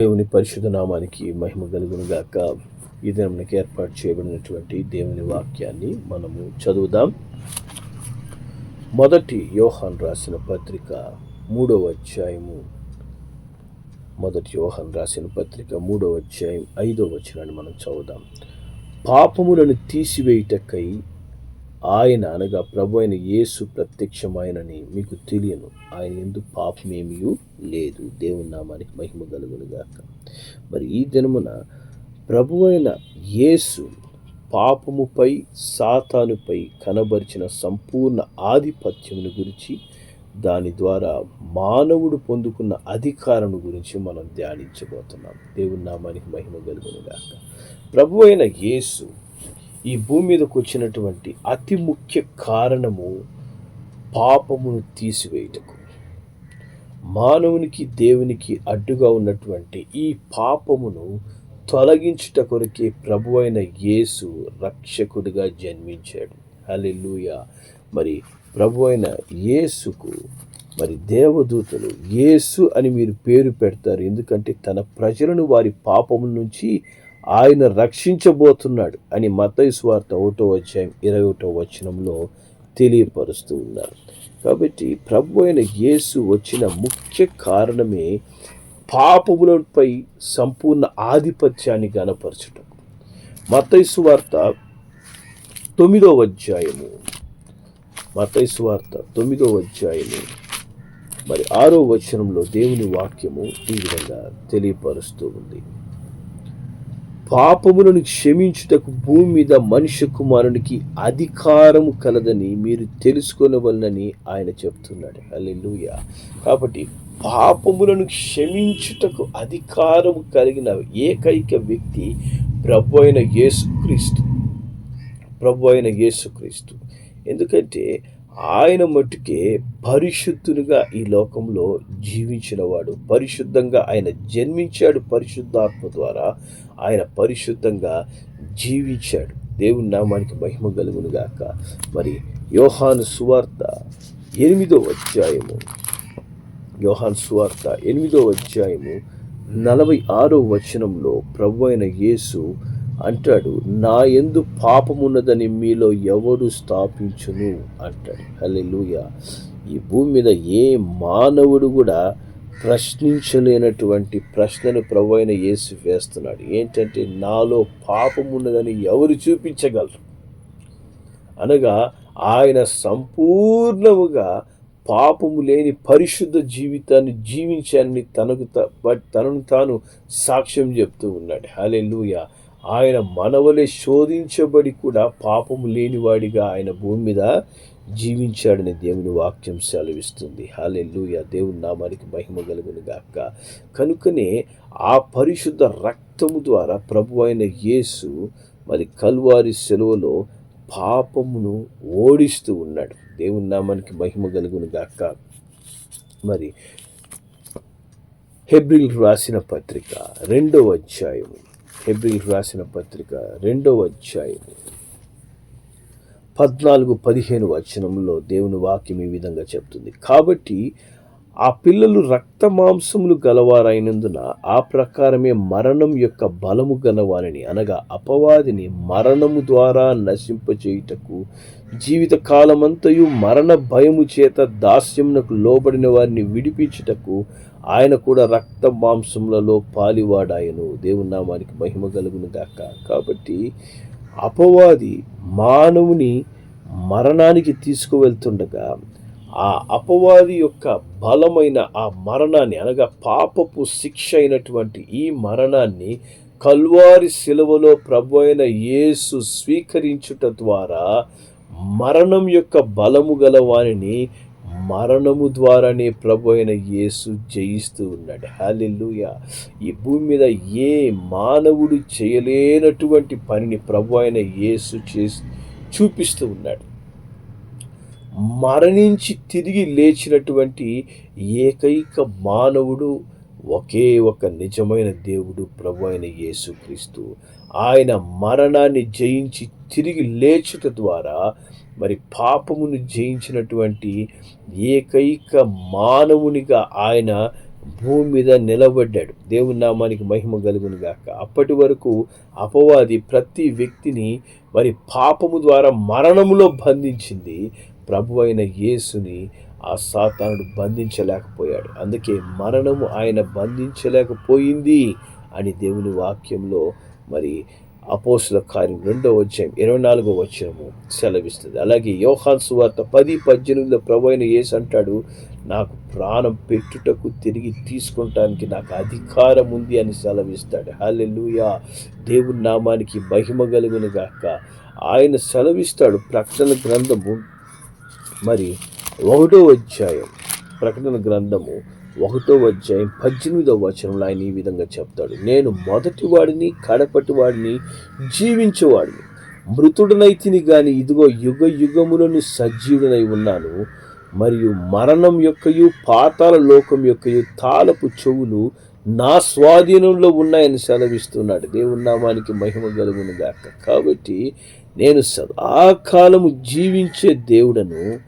దేవుని పరిశుద్ధ నామానికి మహిమ కలుగును గాక. ఈ దినంకి ఏర్పాటు చేయబడినటువంటి దేవుని వాక్యాన్ని మనము చదువుదాం. మొదటి యోహాన్ రాసిన పత్రిక మూడవ అధ్యాయము. మొదటి యోహాన్ రాసిన పత్రిక మూడవ అధ్యాయం ఐదవ వచనాన్ని మనం చదువుదాం. పాపములను తీసివేయుటకై ఆయన అనగా ప్రభు అయిన యేసు ప్రత్యక్షమైనని మీకు తెలియను. ఆయన ఎందుకు పాపమేమీ లేదు. దేవుని నామానికి మహిమ కలుగునుగాక మరి ఈ దినమున ప్రభు అయిన యేసు పాపముపై సాతానుపై కనబరిచిన సంపూర్ణ ఆధిపత్యమును గురించి దాని ద్వారా మానవుడు పొందుకున్న అధికారం గురించి మనం ధ్యానించబోతున్నాం. దేవుని నామానికి మహిమ కలుగునుగాక ప్రభు అయిన యేసు ఈ భూమి మీదకు వచ్చినటువంటి అతి ముఖ్య కారణము పాపమును తీసివేయుటకు. మానవునికి దేవునికి అడ్డుగా ఉన్నటువంటి ఈ పాపమును తొలగించుట కొరకే ప్రభు అయిన యేసు రక్షకుడిగా జన్మించాడు. హల్లెలూయా. మరి ప్రభు అయిన యేసుకు మరి దేవదూతలు యేసు అని మీరు పేరు పెడతారు. ఎందుకంటే తన ప్రజలను వారి పాపముల నుంచి ఆయన రక్షించబోతున్నాడు అని మతయి స్వార్థ ఒకటో అధ్యాయం ఇరవై ఒకటో వచనంలో తెలియపరుస్తూ ఉన్నారు. కాబట్టి ప్రభు అయిన యేసు వచ్చిన ముఖ్య కారణమే పాపములపై సంపూర్ణ ఆధిపత్యాన్ని గనపరచటం. మతయి వార్త తొమ్మిదో అధ్యాయము. మతయి వార్త తొమ్మిదో అధ్యాయము. మరి ఆరో వచనంలో దేవుని వాక్యము ఈ విధంగా తెలియపరుస్తూ ఉంది. పాపములను క్షమించుటకు భూమి మీద మనుష్య కుమారునికి అధికారము కలదని మీరు తెలుసుకొనవలనని ఆయన చెప్తున్నాడు. అల్లెలుయ కాబట్టి పాపములను క్షమించుటకు అధికారము కలిగిన ఏకైక వ్యక్తి ప్రభు అయిన యేసుక్రీస్తు. ప్రభు అయిన యేసుక్రీస్తు. ఎందుకంటే ఆయన మట్టుకే పరిశుద్ధునిగా ఈ లోకంలో జీవించినవాడు. పరిశుద్ధంగా ఆయన జన్మించాడు పరిశుద్ధాత్మ ద్వారా ఆయన పరిశుద్ధంగా జీవించాడు. దేవుని నామానికి మహిమ కలుగునుగాక మరి యోహాను సువార్త ఎనిమిదో అధ్యాయము. యోహాన్ సువార్త ఎనిమిదో అధ్యాయము నలభై ఆరో వచనంలో ప్రభు అయిన యేసు అంటాడు నా ఎందు పాపమున్నదని మీలో ఎవడు స్థాపించును? అంటాడు. హలెలుయ ఈ భూమి మీద ఏ మానవుడు కూడా ప్రశ్నించలేనటువంటి ప్రశ్నను ప్రభు అయిన యేసు వేస్తున్నాడు. ఏంటంటే నాలో పాపమున్నదని ఎవరు చూపించగలరు? అనగా ఆయన సంపూర్ణముగా పాపము లేని పరిశుద్ధ జీవితాన్ని జీవించాలని తనకు తనను తాను సాక్ష్యం చెప్తూ ఉన్నాడు. హలెలుయ ఆయన మనవలే శోధించబడి కూడా పాపము లేనివాడిగా ఆయన భూమి మీద జీవించాడని దేవుని వాక్యం సెలవిస్తుంది. హాలెల్లుయ. దేవుని నామానికి మహిమ కలుగును గాక. కనుకనే ఆ పరిశుద్ధ రక్తము ద్వారా ప్రభు అయిన యేసు మరి కల్వారి సెలవులో పాపమును ఓడిస్తూ ఉన్నాడు. దేవుని నామానికి మహిమ కలుగును గాక. మరి హెబ్రిల్ రాసిన పత్రిక రెండవ అధ్యాయము. హెబ్రిల్ రాసిన పత్రిక రెండవ అధ్యాయం పద్నాలుగు పదిహేను వచనంలో దేవుని వాక్యం ఈ విధంగా చెప్తుంది. కాబట్టి ఆ పిల్లలు రక్త మాంసములు గలవారైనందున ఆ ప్రకారమే మరణం యొక్క బలము గలవారిని అనగా అపవాదిని మరణము ద్వారా నశింపచేయుటకు జీవిత కాలమంతయు మరణ భయము చేత దాస్యమునకు లోబడిన వారిని విడిపించుటకు ఆయన కూడా రక్త మాంసములలో పాలివాడాయను. దేవుని నామానికి మహిమ కలుగును గాక. కాబట్టి అపవాది మానవుని మరణానికి తీసుకువెళ్తుండగా ఆ అపవాది యొక్క బలమైన ఆ మరణాన్ని అనగా పాపపు శిక్ష అయినటువంటి ఈ మరణాన్ని కల్వారి శిలువలో ప్రభు అయిన యేసు స్వీకరించుట ద్వారా మరణం యొక్క బలము గల వారిని మరణము ద్వారానే ప్రభు అయిన యేసు జయిస్తూ ఉన్నాడు. హాలిల్లుయ. ఈ భూమి మీద ఏ మానవుడు చేయలేనటువంటి పనిని ప్రభు అయిన యేసు చేసి చూపిస్తూ ఉన్నాడు. మరణించి తిరిగి లేచినటువంటి ఏకైక మానవుడు ఒకే ఒక నిజమైన దేవుడు ప్రభు అయిన యేసుక్రీస్తు. ఆయన మరణాన్ని జయించి తిరిగి లేచుట ద్వారా మరి పాపమును జయించినటువంటి ఏకైక మానవునిగా ఆయన భూమి మీద నిలబడ్డాడు. దేవుని నామానికి మహిమ కలుగును గాక. అప్పటి వరకు అపవాది ప్రతి వ్యక్తిని మరి పాపము ద్వారా మరణములో బంధించింది. ప్రభు అయిన యేసుని ఆ సాతానుడు బంధించలేకపోయాడు. అందుకే మరణము ఆయన బంధించలేకపోయింది అని దేవుని వాక్యంలో మరి అపోసుల కార్యం రెండో అధ్యాయం ఇరవై నాలుగో వచ్చము సెలవిస్తుంది. అలాగే యోహాన్ సువార్త పది పద్దెనిమిదిలో ప్రభు అయిన యేసు అంటాడు నాకు ప్రాణం పెట్టుటకు తిరిగి తీసుకుంటానికి నాకు అధికారం ఉంది అని సెలవిస్తాడు. హల్లెలూయా! దేవుని నామానికి మహిమ కలుగును గాక. ఆయన సెలవిస్తాడు ప్రకటన గ్రంథము మరి ఒకటో అధ్యాయం ప్రకటన గ్రంథము ఒకటో అధ్యాయం పద్దెనిమిదవ వచనంలో ఆయన ఈ విధంగా చెప్తాడు. నేను మొదటి వాడిని కడపటి వాడిని జీవించేవాడిని. మృతుడనైతిని కానీ ఇదిగో యుగ యుగములను సజీవుడనై ఉన్నాను. మరియు మరణం యొక్కయు పాతాల లోకం యొక్కయు తాళపు చెవులు నా స్వాధీనంలో ఉన్నాయని సెలవిస్తున్నాడు. దేవునామానికి మహిమ కలుగును గాక కాబట్టి నేను సదాకాలము జీవించే దేవుడను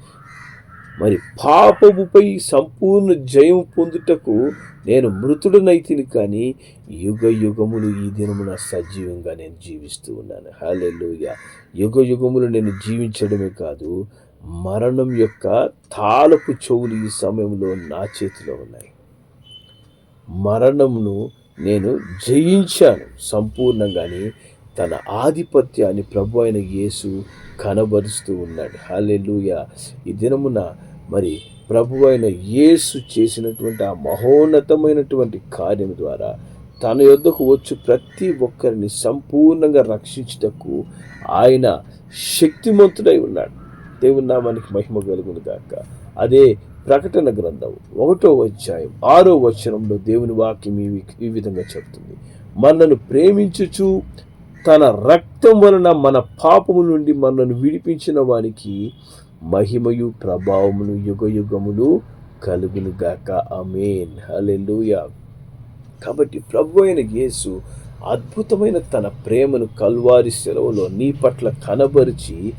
మరి పాపముపై సంపూర్ణ జయం పొందుటకు నేను మృతుడనైతిని కానీ యుగ యుగములు ఈ దినమున సజీవంగా నేను జీవిస్తూ ఉన్నాను. హాలెల్లుయ. యుగ యుగములు నేను జీవించడమే కాదు మరణం యొక్క తాళపు చెవులు ఈ సమయంలో నా చేతిలో ఉన్నాయి. మరణమును నేను జయించాను సంపూర్ణంగానే తన ఆధిపత్యాన్ని ప్రభు అయిన యేసు కనబరుస్తూ ఉన్నాడు. హాలెలుయ ఈ దినమున మరి ప్రభు అయిన యేసు చేసినటువంటి ఆ మహోన్నతమైనటువంటి కార్యం ద్వారా తన యొద్దకు వచ్చి ప్రతి ఒక్కరిని సంపూర్ణంగా రక్షించుటకు ఆయన శక్తిమంతుడై ఉన్నాడు. దేవుని నామానికి మహిమ కలుగును గాక అదే ప్రకటన గ్రంథం ఒకటో అధ్యాయం ఆరో వచనంలో దేవుని వాక్యం ఈ ఈ విధంగా చెప్తుంది. మనను ప్రేమించుచు తన రక్తం వలన మన పాపము నుండి మనను విడిపించిన వానికి మహిమయు ప్రభావమును యుగ యుగములు కలుగునుగాక. అమేన్ హల్లెలూయా. కాబట్టి ప్రభు అయిన యేసు అద్భుతమైన తన ప్రేమను కల్వారి సెలవులో నీ పట్ల కనబరిచి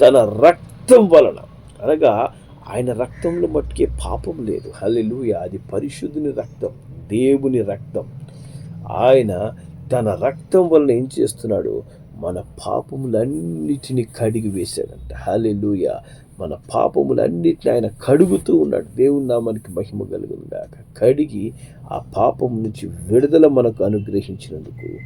తన రక్తం వలన అనగా ఆయన రక్తంలో మట్టుకే పాపం లేదు. హల్లెలూయా. అది పరిశుద్ధుని రక్తం దేవుని రక్తం. ఆయన తన రక్తం వలన ఏం చేస్తున్నాడు? మన పాపములన్నిటిని కడిగి వేశాడంట. హల్లెలూయ. మన పాపములన్నిటిని ఆయన కడుగుతూ ఉన్నాడు. దేవుని నామానికి మహిమ కలుగును గాక కడిగి ఆ పాపం నుంచి విడుదల మనకు అనుగ్రహించినందుకు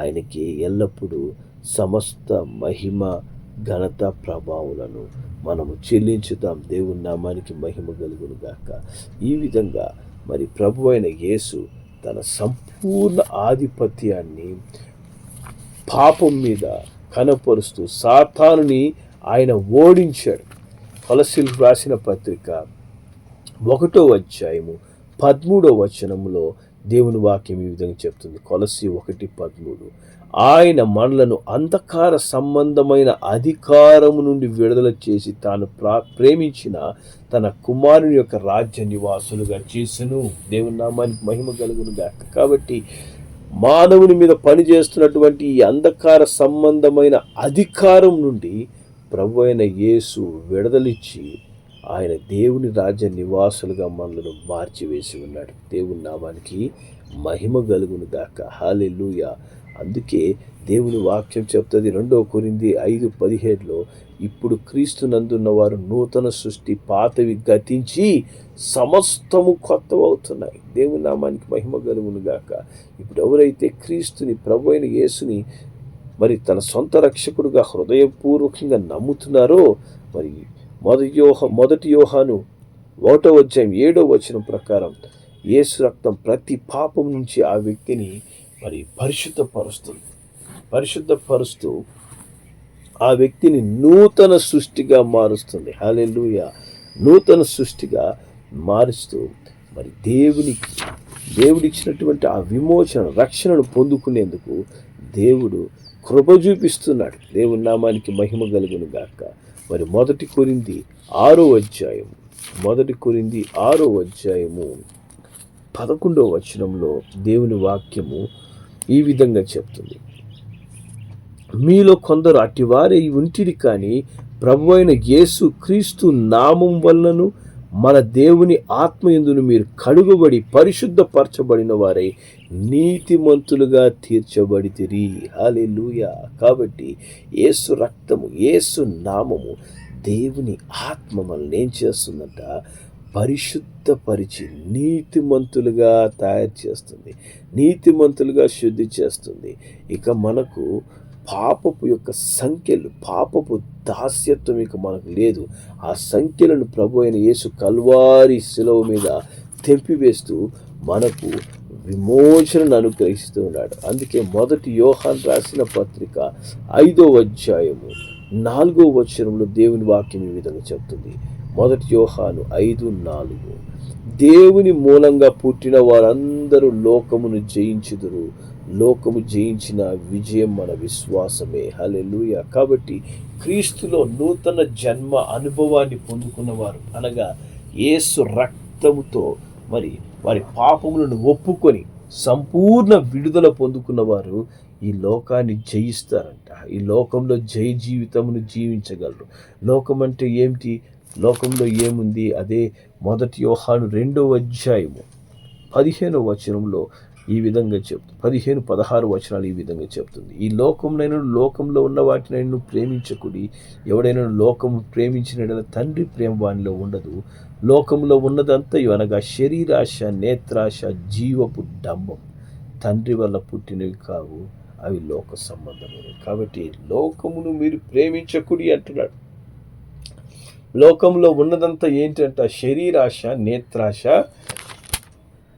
ఆయనకి ఎల్లప్పుడూ సమస్త మహిమ ఘనత ప్రభావాలను మనము చెల్లించుతాం. దేవుని నామానికి మహిమ కలుగును గాక ఈ విధంగా మరి ప్రభు అయిన యేసు తన సంపూర్ణ ఆధిపత్యాన్ని పాపం మీద కనపరుస్తూ సాతానుని ఆయన ఓడించాడు. కొలసిల్ రాసిన పత్రిక ఒకటో అధ్యాయము పదమూడో వచనంలో దేవుని వాక్యం ఈ విధంగా చెప్తుంది. కొలసి ఒకటి పదమూడు. ఆయన మనలను అంధకార సంబంధమైన అధికారము నుండి విడుదల చేసి తాను ప్రా ప్రేమించిన తన కుమారుని యొక్క రాజ్య నివాసులుగా చేసెను. దేవుని నామానికి మహిమ కలుగును గాక. కాబట్టి మానవుని మీద పనిచేస్తున్నటువంటి ఈ అంధకార సంబంధమైన అధికారం నుండి ప్రభు అయిన యేసు విడుదలిచ్చి ఆయన దేవుని రాజ్య నివాసులుగా మనలను మార్చివేసి ఉన్నాడు. దేవుని నామానికి మహిమ కలుగును గాక. హాలెలూయ అందుకే దేవుని వాక్యం చెప్తుంది రెండో కొరింది ఐదు పదిహేడులో ఇప్పుడు క్రీస్తు నందున్న వారు నూతన సృష్టి పాతవి గతించి సమస్తము కొత్తవవుతున్నాయి. దేవుని నామానికి మహిమ కలుగును గాక. ఇప్పుడు ఎవరైతే క్రీస్తుని ప్రభు అయిన యేసుని మరి తన సొంత రక్షకుడుగా హృదయపూర్వకంగా నమ్ముతున్నారో మరి మొదటి యోహ మొదటి యోహాను ఒకటో అధ్యాయం ఏడో వచనం ప్రకారం యేసు రక్తం ప్రతి పాపం నుంచి ఆ వ్యక్తిని మరి పరిశుద్ధపరుస్తుంది. పరిశుద్ధపరుస్తూ ఆ వ్యక్తిని నూతన సృష్టిగా మారుస్తుంది. హాలెలుయ నూతన సృష్టిగా మారుస్తూ మరి దేవునికి దేవుడిచ్చినటువంటి ఆ విమోచన రక్షణను పొందుకునేందుకు దేవుడు కృప చూపిస్తున్నాడు. దేవుని నామానికి మహిమ కలుగును గాక. మరి మొదటి కొరింది ఆరో అధ్యాయం మొదటి కొరింది ఆరో అధ్యాయము. పదకొండవ వచనంలో దేవుని వాక్యము ఈ విధంగా చెప్తుంది. మీలో కొందరు అటివారే ఉంటిరి కానీ ప్రభు అయిన యేసు క్రీస్తు నామం వలనను మన దేవుని ఆత్మయందును మీరు కడుగుబడి పరిశుద్ధపరచబడిన వారై నీతిమంతులుగా తీర్చబడితిరి. హల్లెలూయా. కాబట్టి యేసు రక్తము యేసు నామము దేవుని ఆత్మ మనల్ని ఏం చేస్తుందంట? పరిశుద్ధపరిచి నీతిమంతులుగా తయారు చేస్తుంది. నీతిమంతులుగా శుద్ధి చేస్తుంది. ఇక మనకు పాపపు యొక్క సంఖ్యలు పాపపు దాస్యత్వం ఇక మనకు లేదు. ఆ సంఖ్యలను ప్రభు అయిన యేసు కల్వారి శిలవ మీద తెంపివేస్తూ మనకు విమోచనను అనుగ్రహిస్తూ ఉన్నాడు. అందుకే మొదటి యోహాన్ రాసిన పత్రిక ఐదో అధ్యాయము నాలుగో వచనంలో దేవుని వాక్యం ఈ విధంగా చెప్తుంది. మొదటి యోహాను ఐదు నాలుగు. దేవుని మూలంగా పుట్టిన వారందరూ లోకమును జయించుదురు. లోకము జయించిన విజయం మన విశ్వాసమే. హలెలుయ కాబట్టి క్రీస్తులో నూతన జన్మ అనుభవాన్ని పొందుకున్నవారు అనగా యేసు రక్తముతో మరి వారి పాపములను ఒప్పుకొని సంపూర్ణ విడుదల పొందుకున్నవారు ఈ లోకాన్ని జయిస్తారంట. ఈ లోకంలో జయ జీవితమును జీవించగలరు. లోకం అంటే ఏమిటి? లోకంలో ఏముంది? అదే మొదటి యోహాను రెండవ అధ్యాయము. పదిహేనవ వచనంలో ఈ విధంగా చెప్తుంది పదిహేను పదహారు వచనాలు ఈ విధంగా చెప్తుంది. ఈ లోకంలో లోకంలో ఉన్న వాటిని ప్రేమించకుడి ఎవడైనా లోకము ప్రేమించిన తండ్రి ప్రేమ వానిలో ఉండదు. లోకంలో ఉన్నదంతా అనగా శరీరాశ నేత్రాశ జీవపు డంబం. తండ్రి వల్ల పుట్టినవి కావు అవి లోక సంబంధమైనవి. కాబట్టి లోకమును మీరు ప్రేమించకుడి అంటున్నాడు. లోకంలో ఉన్నదంతా ఏంటంటే? శరీరాశ నేత్రాశ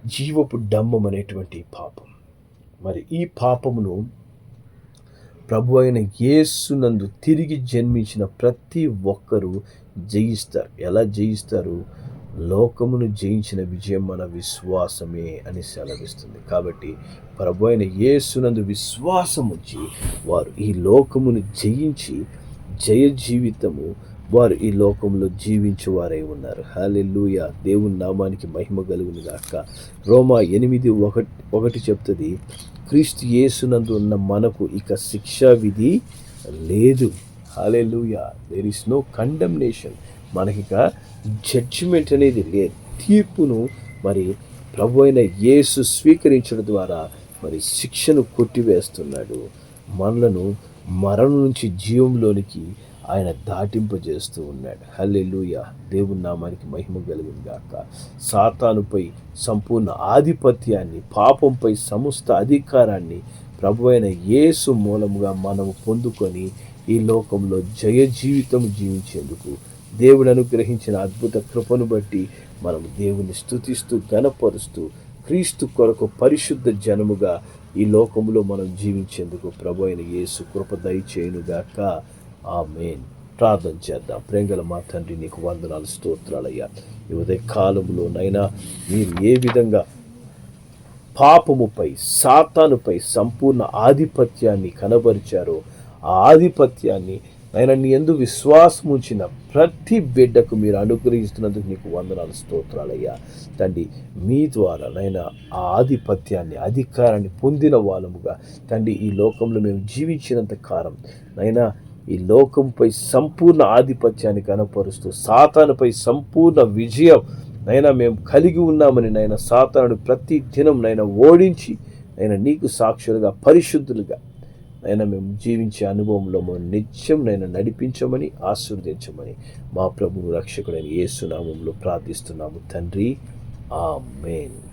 జీవపు డంబం అనేటువంటి పాపం. మరి ఈ పాపమును ప్రభు అయిన యేసునందు తిరిగి జన్మించిన ప్రతి ఒక్కరూ జయిస్తారు. ఎలా జయిస్తారు? లోకమును జయించిన విజయం మన విశ్వాసమే అని సెలవిస్తుంది. కాబట్టి ప్రభు అయిన యేసునందు విశ్వాసం వచ్చి వారు ఈ లోకమును జయించి జయ జీవితము వారు ఈ లోకంలో జీవించువారై ఉన్నారు. హాలెల్లుయ. దేవుని నామానికి మహిమ కలుగును గాక. రోమా ఎనిమిది ఒకటి ఒకటి చెప్తుంది క్రీస్తు యేసునందు ఉన్న మనకు ఇక శిక్షా విధి లేదు. Hallelujah. There is no condemnation మనకిక judgement అనేది లేదు. తీర్పును మరి ప్రభు అయిన యేసు స్వీకరించడం ద్వారా మరి శిక్షను కొట్టివేస్తున్నాడు. మనలను మరణం నుంచి జీవంలోనికి ఆయన దాటింపజేస్తూ ఉన్నాడు. హల్లెలూయ. దేవుని నామానికి మహిమ కలిగింది గాక. సాతానుపై సంపూర్ణ ఆధిపత్యాన్ని పాపంపై సమస్త అధికారాన్ని ప్రభు అయిన యేసు మూలముగా మనము పొందుకొని ఈ లోకంలో జయ జీవితం జీవించేందుకు దేవుడు అనుగ్రహించిన అద్భుత కృపను బట్టి మనం దేవుని స్తుతిస్తూ గనపరుస్తూ క్రీస్తు కొరకు పరిశుద్ధ జనముగా ఈ లోకంలో మనం జీవించేందుకు ప్రభు అయిన యేసు కృప దయచేయునుగాక. ఆ మెయిన్ ప్రార్థన చేద్దాం. ప్రేంగల మా తండ్రి నీకు వందనాలు స్తోత్రాలయ్యా. ఈ ఉదయ కాలంలోనైనా మీరు ఏ విధంగా పాపముపై సాతానుపై సంపూర్ణ ఆధిపత్యాన్ని కనబరిచారో ఆ ఆధిపత్యాన్ని నైనా నీ ఎందు విశ్వాసం ఉంచిన ప్రతి బిడ్డకు మీరు అనుగ్రహిస్తున్నందుకు నీకు వందనాలు స్తోత్రాలయ్యా. తండ్రి మీ ద్వారా నైనా ఆ ఆధిపత్యాన్ని అధికారాన్ని పొందిన వాళ్ళముగా తండ్రి ఈ లోకంలో మేము జీవించినంత కాలం నైనా ఈ లోకంపై సంపూర్ణ ఆధిపత్యాన్ని కనపరుస్తూ సాతానుపై సంపూర్ణ విజయం నైనా మేము కలిగి ఉన్నామని నైనా సాతానుడు ప్రతి దినం నైనా ఓడించి నైనా నీకు సాక్షులుగా పరిశుద్ధులుగా నైనా మేము జీవించే అనుభవంలో మేము నిత్యం నైనా నడిపించమని ఆశీర్వదించమని మా ప్రభువు రక్షకుడైన యేసునామంలో ప్రార్థిస్తున్నాము తండ్రి. ఆ మేన్